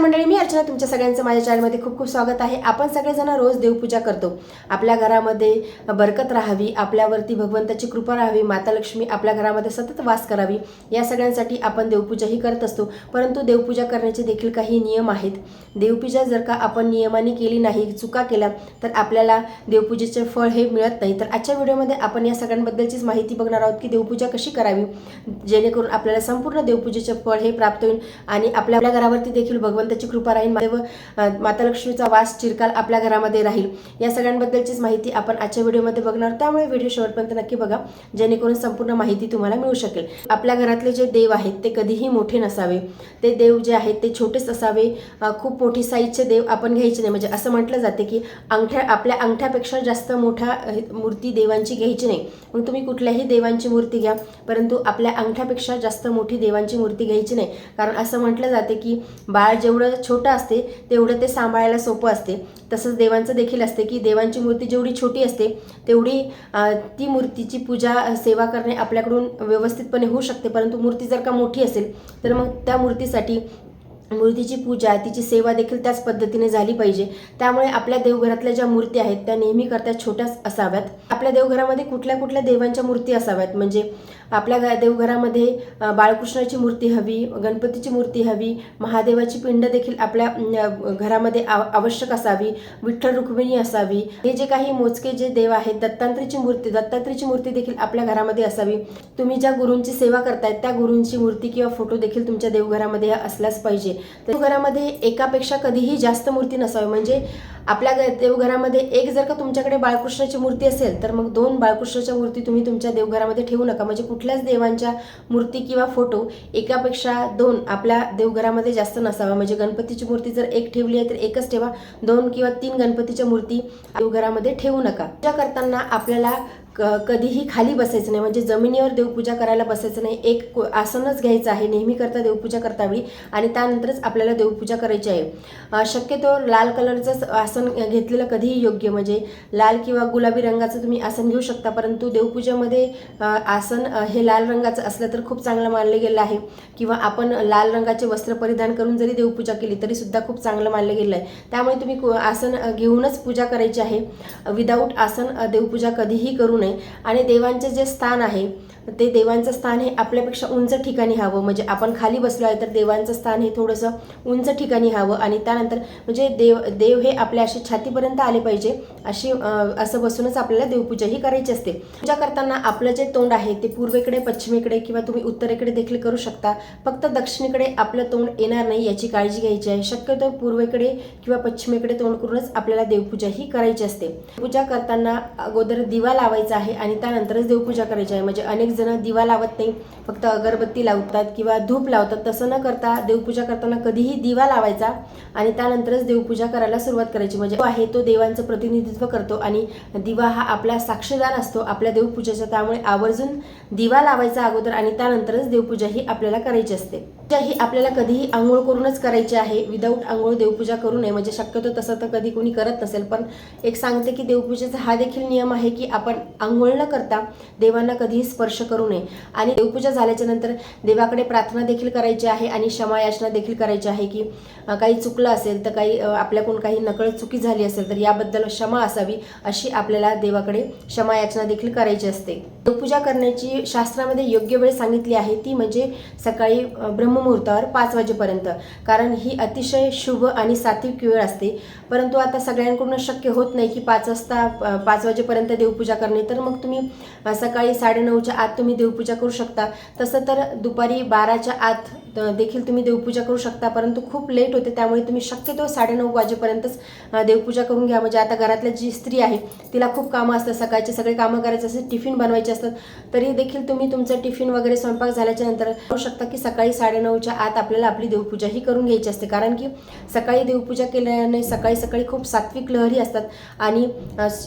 मंडळी मी अर्चना तुमच्या सगळ्यांचं माझ्या चॅनलमध्ये खूप खूप स्वागत आहे. आपण सगळेजण रोज देवपूजा करतो. आपल्या घरामध्ये बरकत राहावी आपल्यावरती भगवंताची कृपा राहावी माता लक्ष्मी आपल्या घरामध्ये सतत वास करावी या सगळ्यांसाठी आपण देवपूजाही करत असतो. परंतु देवपूजा करण्याचे देखील काही नियम आहेत. देवपूजा जर का आपण नियमाने केली नाही चुका केल्या तर आपल्याला देवपूजेचे फळ हे मिळत नाही. तर आजच्या व्हिडिओमध्ये आपण या सगळ्यांबद्दलचीच माहिती बघणार आहोत की देवपूजा कशी करावी जेणेकरून आपल्याला संपूर्ण देवपूजेचे फळ हे प्राप्त होईल आणि आपल्या आपल्या घरावरती देखील भगवंत भगवंताची कृपा राहील. व माता लक्ष्मीचा वास चिरकाल आपल्या घरामध्ये राहील. या सगळ्यांबद्दलचीच माहिती आपण आजच्या व्हिडिओमध्ये बघणार. त्यामुळे व्हिडिओ शेवटपर्यंत नक्की बघा जेणेकरून संपूर्ण माहिती तुम्हाला मिळू शकेल. आपल्या घरातले जे देव आहेत ते कधीही मोठे नसावे. ते देव जे आहेत ते छोटेच असावे. खूप मोठी साईजचे देव आपण घ्यायचे नाही. म्हणजे असं म्हटलं जाते की अंगठ्या आपल्या अंगठ्यापेक्षा जास्त मोठ्या मूर्ती देवांची घ्यायची नाही. मग तुम्ही कुठल्याही देवांची मूर्ती घ्या परंतु आपल्या अंगठ्यापेक्षा जास्त मोठी देवांची मूर्ती घ्यायची नाही. कारण असं म्हटलं जाते की बाळ जेवढं छोटं असते तेवढं ते सांभाळायला सोपं असते. तसंच देवांचं देखील असते की देवांची मूर्ती जेवढी छोटी असते तेवढी ती मूर्तीची पूजा सेवा करणे आपल्याकडून व्यवस्थितपणे होऊ शकते. परंतु मूर्ती जर का मोठी असेल तर मग त्या मूर्तीसाठी मूर्तीची पूजा तिची सेवा देखील त्याच पद्धतीने झाली पाहिजे. त्यामुळे आपल्या देवघरातल्या ज्या मूर्ती आहेत त्या नेहमी करता छोट्याच असाव्यात. आपल्या देवघरामध्ये कुठल्या कुठल्या देवांच्या मूर्ती असाव्यात? म्हणजे आपल्या घ- देवघरामध्ये बाळकृष्णाची मूर्ती हवी गणपतीची मूर्ती हवी महादेवाची पिंड देखील आपल्या घरामध्ये आव- आवश्यक असावी विठ्ठल रुक्मिणी असावी हे जे काही मोजके जे देव आहेत दत्तांत्रीची मूर्ती दत्तात्रेची मूर्ती देखील आपल्या घरामध्ये असावी. तुम्ही ज्या गुरूंची सेवा करतायत त्या गुरूंची मूर्ती किंवा फोटो देखील तुमच्या देवघरामध्ये असल्याच पाहिजे. देवघरामध्ये एकापेक्षा कधीही जास्त मूर्ती नसावी. म्हणजे आपल्या देवघरामध्ये एक जर का तुमच्याकडे बाळकृष्णाची मूर्ती असेल तर मग दोन बाळकृष्णाच्या मूर्ती तुम्ही तुमच्या देवघरामध्ये ठेवू नका. म्हणजे कुठल्याच देवांच्या मूर्ती किंवा फोटो एकापेक्षा दोन आपल्या देवघरामध्ये जास्त नसावा. म्हणजे गणपतीची मूर्ती जर एक ठेवली आहे तर एकच ठेवा. दोन किंवा तीन गणपतीच्या मूर्ती देवघरामध्ये ठेवू नका. पूजा करताना आपल्याला क कधीही खाली बसायचं नाही. म्हणजे जमिनीवर देवपूजा करायला बसायचं नाही. एक आसनच घ्यायचं आहे. नेहमी करता देवपूजा करता वेळी आणि त्यानंतरच आपल्याला देवपूजा करायची आहे. शक्यतो लाल कलरचंच आसन घेतलेलं कधीही योग्य म्हणजे लाल किंवा गुलाबी रंगाचं तुम्ही आसन घेऊ शकता. परंतु देवपूजेमध्ये आसन हे लाल रंगाचं असलं तर खूप चांगलं मानलं गेलं आहे. किंवा आपण लाल रंगाचे वस्त्र परिधान करून जरी देवपूजा केली तरीसुद्धा खूप चांगलं मानलं गेलं आहे. त्यामुळे तुम्ही आसन घेऊनच पूजा करायची आहे. विदाऊट आसन देवपूजा कधीही करू नये. आणि देवांचे जे स्थान आहे ते देवांचं स्थान हे आपल्यापेक्षा उंच ठिकाणी हवं. म्हणजे आपण खाली बसलो आहे तर देवांचं स्थान हे थोडंसं उंच ठिकाणी हवं. आणि त्यानंतर म्हणजे देव देव हे आपल्या अशी छातीपर्यंत आले पाहिजे अशी असं बसूनच आपल्याला देवपूजाही करायची असते. पूजा करताना आपलं जे तोंड आहे ते पूर्वेकडे पश्चिमेकडे किंवा तुम्ही उत्तरेकडे देखील करू शकता. फक्त दक्षिणेकडे आपलं तोंड येणार नाही याची काळजी घ्यायची आहे. शक्यतो पूर्वेकडे किंवा पश्चिमेकडे तोंड करूनच आपल्याला देवपूजा ही करायची असते. पूजा करताना अगोदर दिवा लावायचा आहे आणि त्यानंतरच देवपूजा करायची आहे. म्हणजे अनेक जण दिवा लावत नाही फक्त अगरबत्ती लावतात किंवा धूप लावतात. तसं न करता देवपूजा करताना कधीही दिवा लावायचा आणि त्यानंतरच देवपूजा करायला सुरुवात करायची. म्हणजे तो आहे तो देवांचं प्रतिनिधित्व करतो आणि दिवा हा आपला साक्षीदार असतो आपल्या देवपूजेचा. त्यामुळे आवर्जून दिवा लावायचा अगोदर आणि त्यानंतरच देवपूजा ही आपल्याला करायची असते. पूजा ही आपल्याला कधीही आंघोळ करूनच करायची आहे. विदाऊट आंघोळ देवपूजा करू नये. म्हणजे शक्यतो तसं तर कधी कोणी करत नसेल. पण एक सांगते की देवपूजेचा हा देखील नियम आहे की आपण आंघोळ न करता देवांना कधीही स्पर्श करू नये. आणि देवपूजा झाल्याच्यानंतर देवाकडे प्रार्थना देखील करायची आहे आणि क्षमायाचना देखील करायची आहे की काही चुकलं असेल तर काही आपल्याकडून काही नकळत चुकी झाली असेल तर याबद्दल क्षमा असावी अशी आपल्याला देवाकडे क्षमायाचना देखील करायची असते. देवपूजा करण्याची शास्त्रामध्ये योग्य वेळ सांगितली आहे ती म्हणजे सकाळी ब्रह्ममुहूर्तावर पाच वाजेपर्यंत. कारण ही अतिशय शुभ आणि सात्विक वेळ असते. परंतु आता सगळ्यांकडून शक्य होत नाही की पाच वाजता पाच वाजेपर्यंत देवपूजा करणे. तर मग तुम्ही सकाळी साडेनऊच्या आत तुम्ही देवपूजा करू शकता. तसं तर दुपारी बाराच्या आत देखील तुम्ही देवपूजा करू शकता परंतु खूप लेट होते त्यामुळे तुम्ही शक्यतो साडेनऊ वाजेपर्यंतच देवपूजा करून घ्या. म्हणजे आता घरातल्या जी स्त्री आहे तिला खूप कामं असतात सकाळचे सगळे कामं करायचे असतात टिफिन बनवायचे असतात. तरी देखील तुम्ही तुमचं टिफिन वगैरे स्वयंपाक झाल्याच्यानंतर करू शकता की सकाळी साडेनऊच्या आत आपल्याला आपली देवपूजा ही करून घ्यायची असते. कारण की सकाळी देवपूजा केल्याने सकाळी सकाळी खूप सात्विक लहरी असतात आणि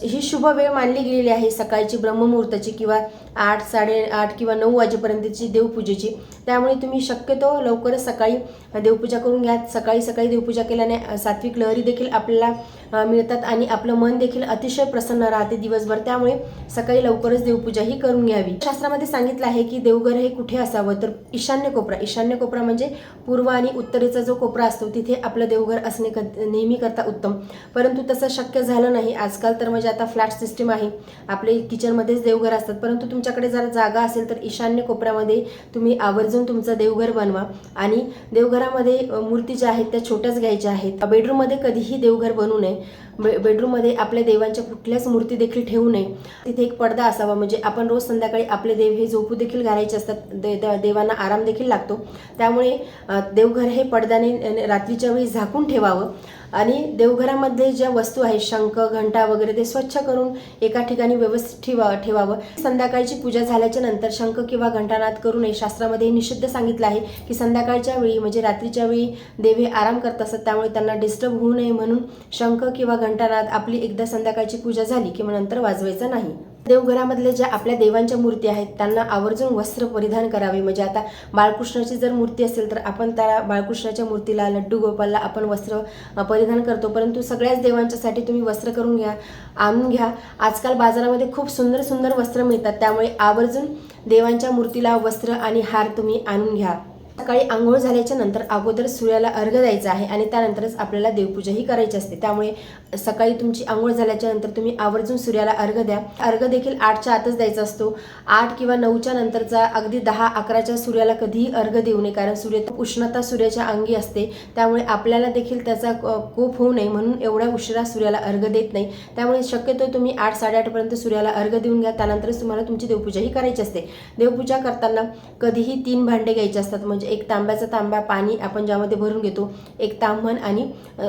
ही शुभ वेळ मानली गेलेली आहे सकाळची ब्रह्ममुहूर्ताची किंवा आठ साडेआठ किंवा नऊ वाजेपर्यंतची देवपूजेची. त्यामुळे तुम्ही शक्यतो लवकरच सकाळी देवपूजा करून घ्या. सकाळी सकाळी देवपूजा केल्याने सात्विक लहरी देखील आपल्याला मिळतात आणि आपलं मन देखील अतिशय प्रसन्न राहते दिवसभर. त्यामुळे सकाळी लवकरच देवपूजा ही करून घ्यावी. शास्त्रामध्ये सांगितलं आहे की देवघर हे कुठे असावं? तर ईशान्य कोपरा. ईशान्य कोपरा म्हणजे पूर्व आणि उत्तरेचा जो कोपरा असतो तिथे आपलं देवघर असणे क नेहमी करता उत्तम. परंतु तसं शक्य झालं नाही. आजकाल तर म्हणजे आता फ्लॅट सिस्टीम आहे. आपले किचनमध्येच देवघर असतात. परंतु तुमच्याकडे जर जागा असेल तर ईशान्य कोपऱ्यामध्ये तुम्ही आवर्जून तुमचं देवघर बनवा आणि देवघरामध्ये मूर्ती ज्या आहेत त्या छोट्याच घ्यायच्या आहेत. बेडरूममध्ये कधीही देवघर बनवू नये. बे बेडरूममध्ये आपल्या देवांच्या कुठल्याच मूर्ती देखील ठेवू नये. तिथे एक पडदा असावा म्हणजे आपण रोज संध्याकाळी आपले देव हे झोपू देखील घालायचे असतात. दे देवांना आराम देखील लागतो. त्यामुळे देवघर हे पडद्याने रात्रीच्या वेळी झाकून ठेवावं. आणि देवघरामध्ये ज्या वस्तू आहेत शंख घंटा वगैरे ते स्वच्छ करून एका ठिकाणी व्यवस्थित ठेवा ठेवावं. संध्याकाळची पूजा झाल्याच्यानंतर शंख किंवा घंटानाद करू नये शास्त्रामध्ये निषिद्ध सांगितलं आहे की संध्याकाळच्या वेळी म्हणजे रात्रीच्या वेळी देवी आराम करत असतात त्यामुळे त्यांना डिस्टर्ब होऊ नये म्हणून शंख किंवा घंटानाद आपली एकदा संध्याकाळची पूजा झाली किंवा नंतर वाजवायचं नाही. देवघरामधले ज्या आपल्या देवांच्या मूर्ती आहेत त्यांना आवर्जून वस्त्र परिधान करावे. म्हणजे आता बाळकृष्णाची जर मूर्ती असेल तर आपण त्या बाळकृष्णाच्या मूर्तीला लड्डू गोपालला आपण वस्त्र परिधान करतो. परंतु सगळ्याच देवांच्यासाठी तुम्ही वस्त्र करून घ्या आणून घ्या. आजकाल बाजारामध्ये खूप सुंदर सुंदर वस्त्र मिळतात. त्यामुळे आवर्जून देवांच्या मूर्तीला वस्त्र आणि हार तुम्ही आणून घ्या. सकाळी आंघोळ झाल्याच्यानंतर अगोदर सूर्याला अर्घ द्यायचा आहे आणि त्यानंतरच आपल्याला देवपूजाही करायची असते. त्यामुळे सकाळी तुमची आंघोळ झाल्याच्यानंतर तुम्ही आवर्जून सूर्याला अर्घ द्या. अर्घ देखील आठच्या आतच द्यायचा असतो. आठ किंवा नऊच्या नंतरचा अगदी दहा अकराच्या सूर्याला कधीही अर्घ देऊ नये कारण सूर्य उष्णता सूर्याच्या अंगी असते. त्यामुळे आपल्याला देखील त्याचा कोप होऊ नये म्हणून एवढ्या उशिरा सूर्याला अर्घ देत नाही. त्यामुळे शक्यतो तुम्ही आठ साडेआठपर्यंत सूर्याला अर्घ देऊन घ्या. त्यानंतरच तुम्हाला तुमची देवपूजाही करायची असते. देवपूजा करताना कधीही तीन भांडे घ्यायचे असतात. म्हणजे म्हणजे एक तांब्याचा तांब्या पाणी आपण ज्यामध्ये भरून घेतो एक तांबण आणि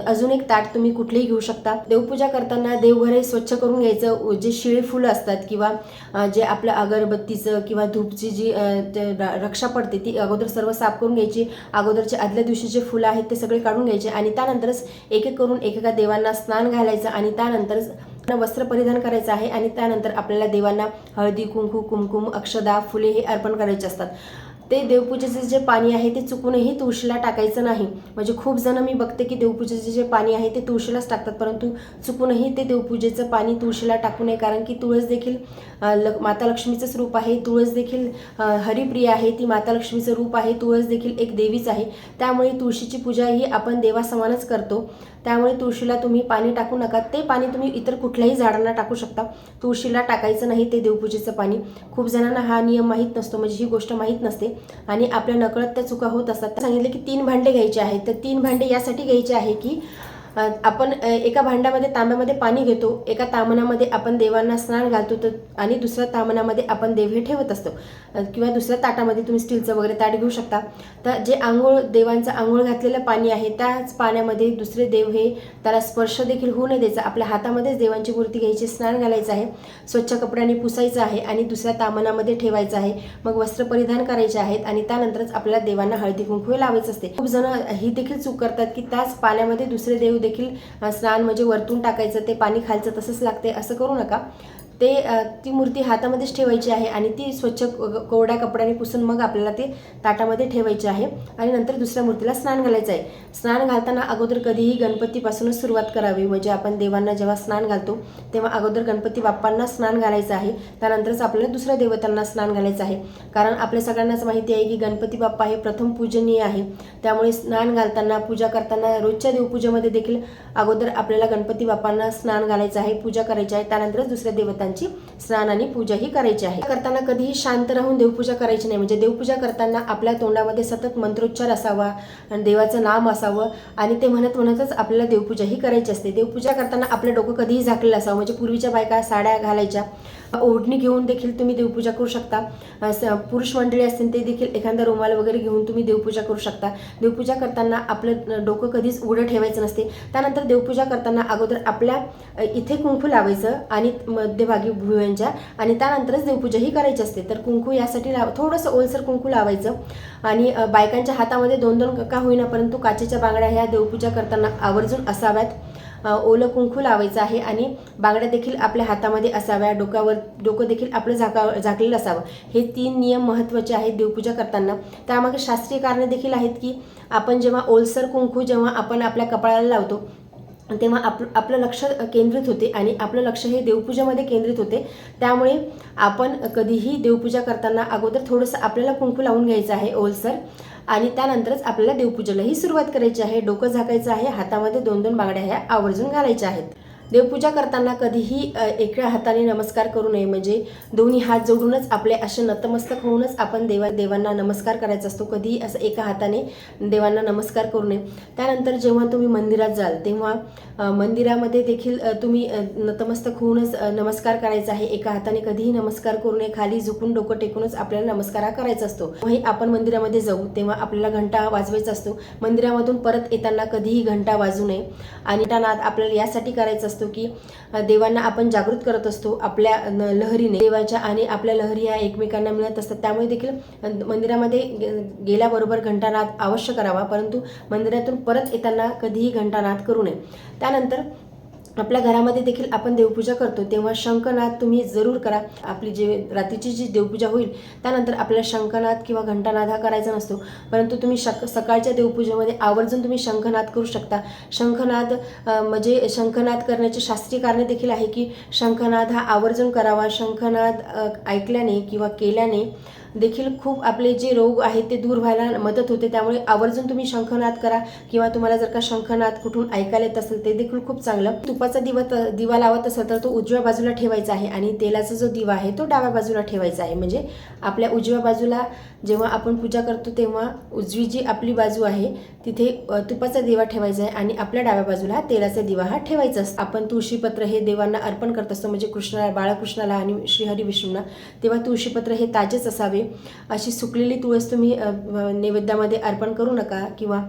अजून एक ताट तुम्ही कुठलेही घेऊ शकता. देवपूजा करताना देवघर हे स्वच्छ करून घ्यायचं जे शिळे फुलं असतात किंवा जे आपलं अगरबत्तीचं किंवा धूपची जी र- रक्षा पडते ती अगोदर सर्व साफ करून घ्यायची. अगोदरचे आदल्या दिवशी जे फुलं आहेत ते सगळे काढून घ्यायचे आणि त्यानंतरच एक एक करून एकेका देवांना स्नान घालायचं आणि त्यानंतरच वस्त्र परिधान करायचं आहे आणि त्यानंतर आपल्याला देवांना हळदी कुंकू कुमकुम अक्षदा फुले हे अर्पण करायचे असतात. ते देवपूजेचे जे पाणी आहे ते चुकूनही तुळशीला टाकायचं नाही. म्हणजे खूप जण मी बघते की देवपूजेचे जे पाणी आहे ते तुळशीलाच टाकतात परंतु चुकूनही ते देवपूजेचं पाणी तुळशीला टाकू नये कारण की तुळस देखील ल माता लक्ष्मीचंच रूप आहे. तुळस देखील हरिप्रिय आहे ती माता लक्ष्मीचं रूप आहे. तुळस देखील एक देवीच आहे. त्यामुळे तुळशीची पूजा ही आपण देवासमानच करतो. त्यामुळे तुळशीला तुम्ही पाणी टाकू नका. ते पाणी तुम्ही इतर कुठल्याही झाडांना टाकू शकता. तुळशीला टाकायचं नाही ते देवपूजेचं पाणी. खूप जणांना हा नियम माहीत नसतो. म्हणजे ही गोष्ट माहीत नसते. आणि आपल्या नकळत त्या चुका होत असतात. सांगितले की तीन भांडे घ्यायचे आहेत. तर तीन भांडे यासाठी घ्यायचे आहे की आपण एका भांड्यामध्ये तांब्यामध्ये पाणी घेतो. एका तामणामध्ये आपण देवांना स्नान घालतो तर आणि दुसऱ्या तामणामध्ये आपण देव हे ठेवत असतो. किंवा दुसऱ्या ताटामध्ये तुम्ही स्टीलचं वगैरे ताट घेऊ शकता. तर जे आंघोळ देवांचं आंघोळ घातलेलं पाणी आहे त्याच पाण्यामध्ये दुसरे देव हे त्याला स्पर्श देखील होऊ नये द्यायचा. आपल्या हातामध्येच देवांची मूर्ती घ्यायची स्नान घालायचं आहे. स्वच्छ कपड्याने पुसायचं आहे आणि दुसऱ्या तामणामध्ये ठेवायचं आहे. मग वस्त्र परिधान करायचे आहेत आणि त्यानंतरच आपल्याला देवांना हळदी कुंकू लावायचं असते. खूप जण ही देखील चूक करतात की त्याच पाण्यामध्ये दुसरे देव देखील स्नान म्हणजे वरतून टाकायचं ते पाणी खालचं तसंच लागते असं करू नका. ते ती मूर्ती हातामध्येच ठेवायची आहे आणि ती स्वच्छ कोरड्या कपड्याने पुसून मग आपल्याला ते ताटामध्ये ठेवायची आहे आणि नंतर दुसऱ्या मूर्तीला स्नान घालायचं आहे. स्नान घालताना अगोदर कधीही गणपतीपासूनच सुरुवात करावी. म्हणजे आपण देवांना जेव्हा स्नान घालतो तेव्हा अगोदर गणपती बाप्पांना स्नान घालायचं आहे. त्यानंतरच आपल्याला दुसऱ्या देवतांना स्नान घालायचं आहे. कारण आपल्या सगळ्यांनाच माहिती आहे की गणपती बाप्पा हे प्रथम पूजनीय आहे. त्यामुळे स्नान घालताना पूजा करताना रोजच्या देवपूजेमध्ये देखील अगोदर आपल्याला गणपती बाप्पांना स्नान घालायचं आहे पूजा करायची आहे. त्यानंतरच दुसऱ्या देवतांची स्नान आणि पूजा ही करायची आहे. करताना कधीही शांत राहून देवपूजा करायची नाही. म्हणजे देवपूजा करताना आपल्या तोंडामध्ये सतत मंत्रोच्चार असावा आणि देवाचं नाम असावं आणि ते म्हणत म्हणतच आपल्याला देवपूजा ही करायची असते. देवपूजा करताना आपलं डोकं कधीही झाकलेलं असावं. म्हणजे पूर्वीच्या बायका साड्या घालायच्या ओढणी घेऊन देखील तुम्ही देवपूजा करू शकता. पुरुष मंडळी असतील ते देखील एखादा रुमाल वगैरे घेऊन तुम्ही देवपूजा करू शकता. देवपूजा करताना आपलं डोकं कधीच उघडं ठेवायचं नसते. त्यानंतर देवपूजा करताना अगोदर आपल्या इथे कुंकू लावायचं आणि मध्यभागी भुव्यांच्या आणि त्यानंतरच देवपूजा ही करायची असते. तर कुंकू यासाठी लाव थोडंसं ओलसर कुंकू लावायचं आणि बायकांच्या हातामध्ये दोन दोन का होईना परंतु काचेच्या बांगड्या ह्या देवपूजा करताना आवर्जून असाव्यात. ओलं कुंकू लावायचं आहे आणि बांगड्या देखील आपल्या हातामध्ये असाव्या डोक्यावर डोकं देखील आपलं झाका झाकलेलं असावं. हे तीन नियम महत्त्वाचे आहेत देवपूजा करताना. त्यामागे शास्त्रीय कारणे देखील आहेत की आपण जेव्हा ओलसर कुंकू जेव्हा आपण आपल्या कपाळाला लावतो तेव्हा आप आपलं लक्ष केंद्रित होते आणि आपलं लक्ष हे देवपूजेमध्ये केंद्रित होते. त्यामुळे आपण कधीही देवपूजा करताना अगोदर थोडंसं आपल्याला कुंकू लावून घ्यायचं आहे ओलसर. आणि त्यानंतरच आपल्याला देवपूजेलाही सुरुवात करायची आहे. डोकं झाकायचं आहे. हातामध्ये दोन दोन बांगड्या ह्या आवर्जून घालायच्या आहेत. देवपूजा करताना कधीही एका हाताने नमस्कार करू नये. म्हणजे दोन्ही हात जोडूनच आपले असे नतमस्तक होऊनच आपण देवा देवांना नमस्कार करायचा असतो. कधीही असं एका हाताने देवांना नमस्कार करू नये. त्यानंतर जेव्हा तुम्ही मंदिरात जाल तेव्हा मंदिरामध्ये देखील तुम्ही नतमस्तक होऊनच नमस्कार करायचा आहे. एका हाताने कधीही नमस्कार करू नये. खाली झुकून डोकं टेकूनच आपल्याला नमस्कार हा करायचा असतो. तेव्हाही आपण मंदिरामध्ये जाऊ तेव्हा आपल्याला घंटा वाजवायचा असतो. मंदिरामधून परत येताना कधीही घंटा वाजू नये. आणि त्या नाद आपल्याला यासाठी करायचा असतो की देवांना आपण जागृत करत असतो आपल्या लहरीने. देवाच्या आणि आपल्या लहरी या एकमेकांना मिळत असतात. त्यामुळे देखील मंदिरामध्ये गेल्याबरोबर घंटानाद अवश्य करावा. परंतु मंदिरातून परत येताना कधीही घंटानाद करू नये. त्यानंतर आपल्या घरामध्ये देखील आपण देवपूजा करतो तेव्हा शंखनाद तुम्ही जरूर करा. आपली जे रात्रीची जी देवपूजा होईल त्यानंतर आपल्याला शंखनाद किंवा घंटानाद हा करायचा नसतो. परंतु तुम्ही शक सकाळच्या देवपूजेमध्ये आवर्जून तुम्ही शंखनाद करू शकता. शंखनाद म्हणजे शंखनाद करण्याचे शास्त्रीय कारणे देखील आहे की शंखनाद हा आवर्जून करावा. शंखनाद ऐकल्याने किंवा केल्याने देखील खूप आपले जे रोग आहेत ते दूर व्हायला मदत होते. त्यामुळे आवर्जून तुम्ही शंखनाद करा किंवा तुम्हाला जर का शंखनाद कुठून ऐकायला येत असेल ते देखील खूप चांगलं. तुपाचा दिवा दिवा लावत असेल तर तो उजव्या बाजूला ठेवायचा आहे आणि तेलाचा जो दिवा आहे तो डाव्या बाजूला ठेवायचा आहे. म्हणजे आपल्या उजव्या बाजूला जेव्हा आपण पूजा करतो तेव्हा उजवी जी आपली बाजू आहे तिथे तुपाचा दिवा ठेवायचा आहे आणि आपल्या डाव्या बाजूला तेलाचा दिवा हा ठेवायचा असतो. आपण तुळशीपत्र हे देवांना अर्पण करत असतो म्हणजे कृष्णाला बाळकृष्णाला आणि श्रीहरी विष्णूंना. तेव्हा तुळशीपत्र हे ताजेच असावे. अशी सुकलेली तुळस तुम्ही नैवेद्यामध्ये अर्पण करू नका किंवा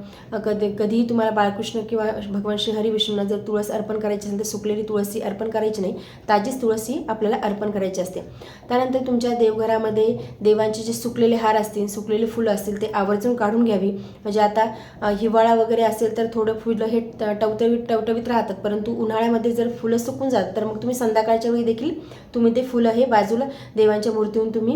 कधी कधीही तुम्हाला बाळकृष्ण किंवा भगवान श्रीहरी विष्णूंना जर तुळस अर्पण करायची असेल तर सुकलेली तुळसी अर्पण करायची नाही. ताजीच तुळस ही आपल्याला अर्पण करायची असते. त्यानंतर तुमच्या देवघरामध्ये देवांचे जे सुकलेले हार असतील सुकलेले फुलं असतील ते आवर्जून काढून घ्यावी. म्हणजे आता हिवाळा वगैरे असेल तर थोडं फुलं हे टवटवीत टवटवीत राहतात. परंतु उन्हाळ्यामध्ये जर फुलं सुकून जातात तर मग तुम्ही संध्याकाळच्या वेळी देखील तुम्ही ते फुलं हे बाजूला देवांच्या मूर्तीहून तुम्ही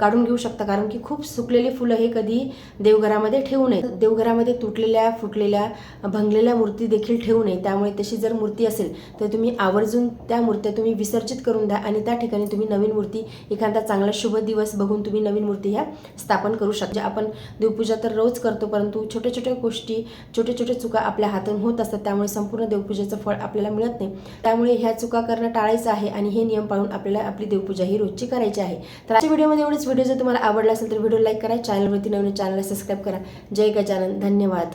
काढून घेऊ शकता. कारण की खूप सुकलेली फुलं हे कधी देवघरामध्ये ठेवू नये. देवघरामध्ये तुटलेल्या फुटलेल्या भंगलेल्या मूर्ती देखील ठेवू नये. त्यामुळे तशी जर मूर्ती असेल तर तुम्ही आवर्जून त्या मूर्त्या तुम्ही विसर्जित करून द्या आणि त्या ठिकाणी तुम्ही नवीन मूर्ती एखादा चांगला शुभ दिवस बघून तुम्ही नवीन मूर्ती ह्या स्थापन करू शकतो. आपण देवपूजा तर रोज करतो परंतु छोट्या छोट्या गोष्टी छोट्या छोट्या चुका आपल्या हातून होत असतात त्यामुळे संपूर्ण देवपूजेचं फळ आपल्याला मिळत नाही. त्यामुळे ह्या चुका करणं टाळायचं आहे आणि हे नियम पाळून आपल्याला आपली देवपूजा ही रोजची करायची आहे. तर आजच्या व्हिडिओमध्ये एवढेच. व्हिडिओ जर तुम्हाला आवडला असेल तर व्हिडिओ लाईक करा चॅनलवरती नवीन चॅनलला सबस्क्राईब करा. जय गजानन. धन्यवाद.